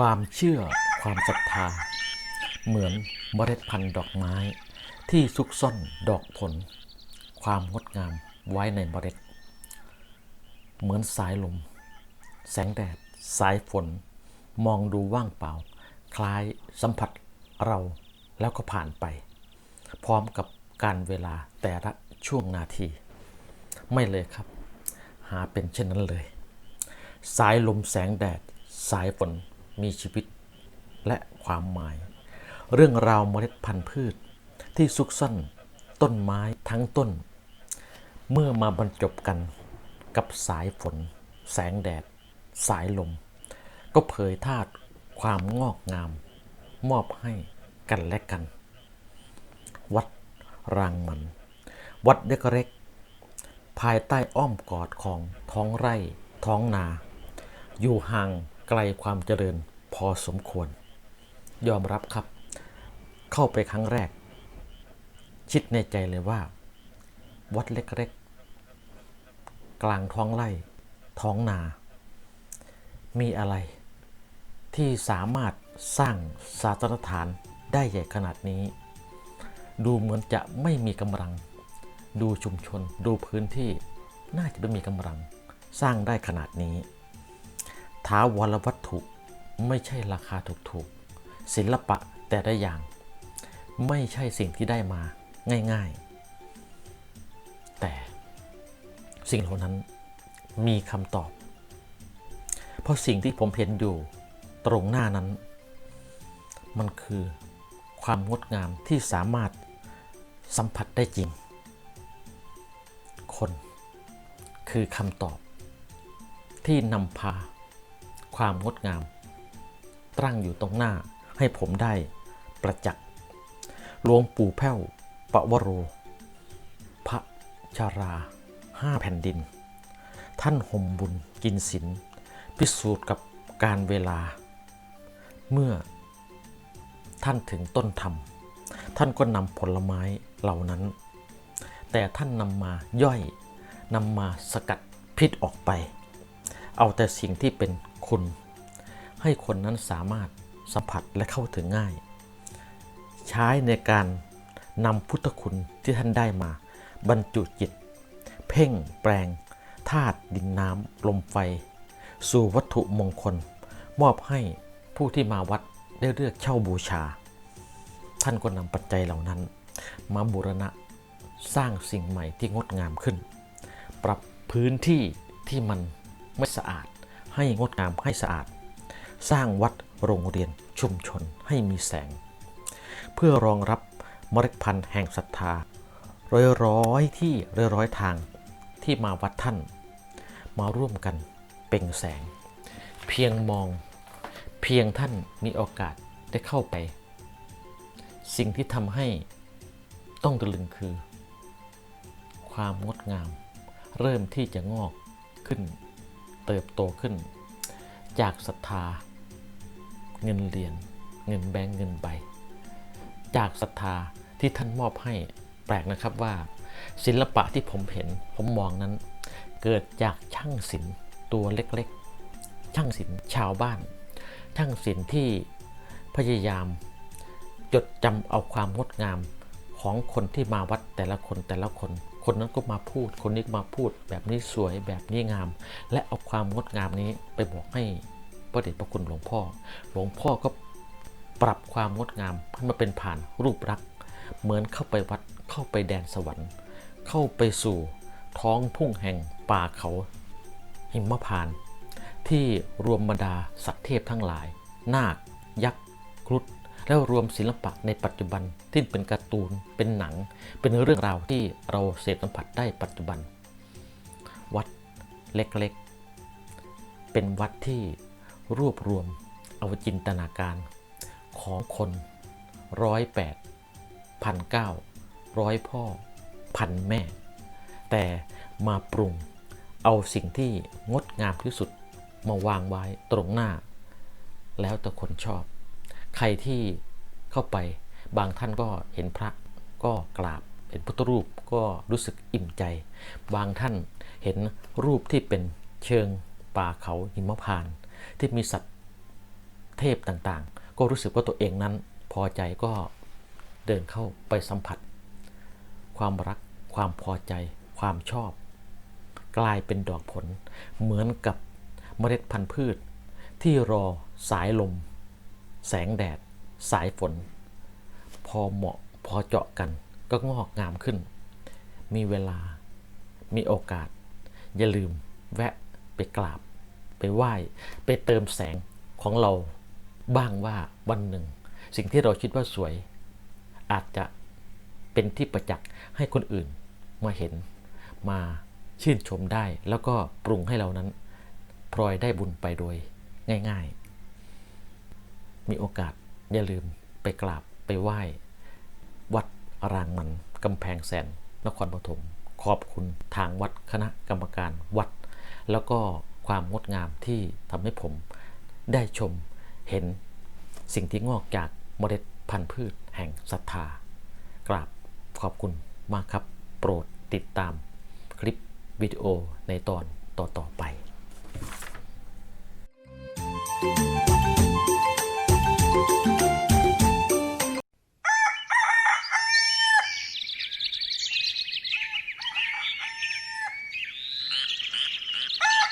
ความเชื่อความศรัทธา เหมือนเมล็ดพันธุ์ดอกไม้ ที่ซุกซ่อนดอกผล ความงดงามไว้ในเมล็ด เหมือนสายลม แสงแดด สายฝน มองดูว่างเปล่า คล้ายสัมผัสเราแล้วก็ผ่านไป พร้อมกับการเวลาแต่ละช่วงนาที ไม่เลยครับ หาเป็นเช่นนั้นเลย สายลมแสงแดด สายฝน มีชีวิตและความหมาย เรื่องราวเมล็ดพันธุ์พืช ที่ซุกซ่อนต้นไม้ทั้งต้น เมื่อมาบรรจบกันกับสายฝน แสงแดด สายลม ก็เผยธาตุความงอกงาม มอบให้กันและกัน วัดรางมัน วัดเล็กๆภายใต้อ้อมกอดของท้องไร่ท้องนา อยู่ห่างไกลความเจริญ พอสมควร ยอมรับครับ เข้าไปครั้งแรกคิดในใจเลยว่า วัดเล็กๆ กลางท้องไร่ท้องนา มีอะไรที่สามารถสร้างศาสนฐานได้ใหญ่ขนาดนี้ ดูเหมือนจะไม่มีกำลัง ดูชุมชนดูพื้นที่น่าจะไม่มีกำลัง สร้างได้ขนาดนี้ ท้าวรวัตถุ ไม่ใช่ราคาถูกๆ ศิลปะแต่ละอย่าง ไม่ใช่สิ่งที่ได้มาง่ายๆ แต่สิ่งเหล่านั้นมีคำตอบ เพราะสิ่งที่ผมเห็นอยู่ตรงหน้านั้น มันคือความงดงามที่สามารถสัมผัสได้จริง คนคือคำตอบที่นำพาความงดงาม ตั้งอยู่ตรงหน้าให้ผมได้ประจักษ์หลวงปู่แพ้วปวโร พระชาราห้าแผ่นดิน ท่านห่มบุญกินศีลพิสูจน์กับการเวลา เมื่อท่านถึงต้นธรรม ท่านก็นำผลไม้เหล่านั้น แต่ท่านนำมาย่อยนำมาสกัดพิษออกไป เอาแต่สิ่งที่เป็นคุณ ให้คนนั้นสามารถสัมผัสและเข้าถึงง่าย ใช้ในการนำพุทธคุณที่ท่านได้มา บรรจุจิต เพ่งแปลงธาตุดินน้ำลมไฟ สู่วัตถุมงคล มอบให้ผู้ที่มาวัดได้เลือกเช่าบูชา ท่านก็นำปัจจัยเหล่านั้น มาบูรณะสร้างสิ่งใหม่ที่งดงามขึ้น ปรับพื้นที่ที่มันไม่สะอาดให้งดงามให้สะอาด สร้างวัดโรงเรียนชุมชนให้มีแสง เพื่อรองรับเมล็ดพันธุ์แห่งศรัทธา ร้อยร้อยๆที่ร้อยร้อยๆทางที่มาวัดท่าน มาร่วมกันเปล่งแสง เพียงมอง เพียงท่านมีโอกาสได้เข้าไป สิ่งที่ทำให้ต้องตะลึงคือ ความงดงาม เริ่มที่จะงอกขึ้น เติบโตขึ้น จากศรัทธา เงินเหรียญเงินแบงก์เงินใบ จากศรัทธาที่ท่านมอบให้แปลกนะครับว่า ศิลปะที่ผมเห็นผมมองนั้น เกิดจากช่างศิลป์ตัวเล็กๆ ช่างศิลป์ชาวบ้าน ช่างศิลป์ที่พยายาม จดจำเอาความงดงามของคนที่มาวัดแต่ละคนแต่ละคน คนนั้นก็มาพูด คนนี้มาพูดแบบนี้สวยแบบนี้งาม และเอาความงดงามนี้ไปบอกให้ พระเดชพระคุณหลวงพ่อ หลวงพ่อก็ปรับความงดงามให้มาเป็นผ่านรูปลักษ์เหมือนเข้าไปวัดเข้าไปแดนสวรรค์ เข้าไปสู่ท้องทุ่งแห่งป่าเขาหิมพาน ที่รวมบรรดาสัตว์เทพทั้งหลาย นาค ยักษ์ครุฑแล้วรวมศิลปะในปัจจุบันที่เป็นการ์ตูนเป็นหนัง เป็นเรื่องราวที่เราเสพสัมผัสได้ปัจจุบัน วัดเล็กๆ เป็นวัดที่ รวบรวมเอาจินตนาการของคนร้อยแปดพันเก้าร้อยพ่อพันแม่ แต่มาปรุงเอาสิ่งที่งดงามที่สุดมาวางไว้ตรงหน้า แล้วแต่คนชอบ ใครที่เข้าไปบางท่านก็เห็นพระก็กราบเห็นพุทธรูปก็รู้สึกอิ่มใจ บางท่านเห็นรูปที่เป็นเชิงป่าเขาหิมพานต์ ที่มีสัตว์เทพต่างๆ ก็รู้สึกว่าตัวเองนั้นพอใจก็เดินเข้าไปสัมผัส ความรัก ความพอใจ ความชอบ กลายเป็นดอกผล เหมือนกับเมล็ดพันธุ์พืช ที่รอสายลม แสงแดด สายฝน พอเหมาะพอเจาะกันก็งอกงามขึ้น มีเวลา มีโอกาส อย่าลืมแวะไปกราบ ไปไหว้ไปเติมแสงของเราบ้างว่าวันหนึ่ง สิ่งที่เราคิดว่าสวย อาจจะเป็นที่ประจักษ์ให้คนอื่นมาเห็นมาชื่นชมได้ แล้วก็ปรุงให้เรานั้นพลอยได้บุญไปโดยง่าย ๆ มีโอกาสอย่าลืมไปกราบไปไหว้ วัดรางมันกำแพงแสนนครปฐมขอบคุณทางวัดคณะกรรมการวัด แล้วก็ ความงดงามที่ทำให้ผมได้ชมเห็นสิ่งที่งอกจากเมล็ดพันธุ์พืชแห่งศรัทธากราบขอบคุณมากครับ โปรดติดตามคลิปวิดีโอในตอนต่อ ๆ ไป Ah!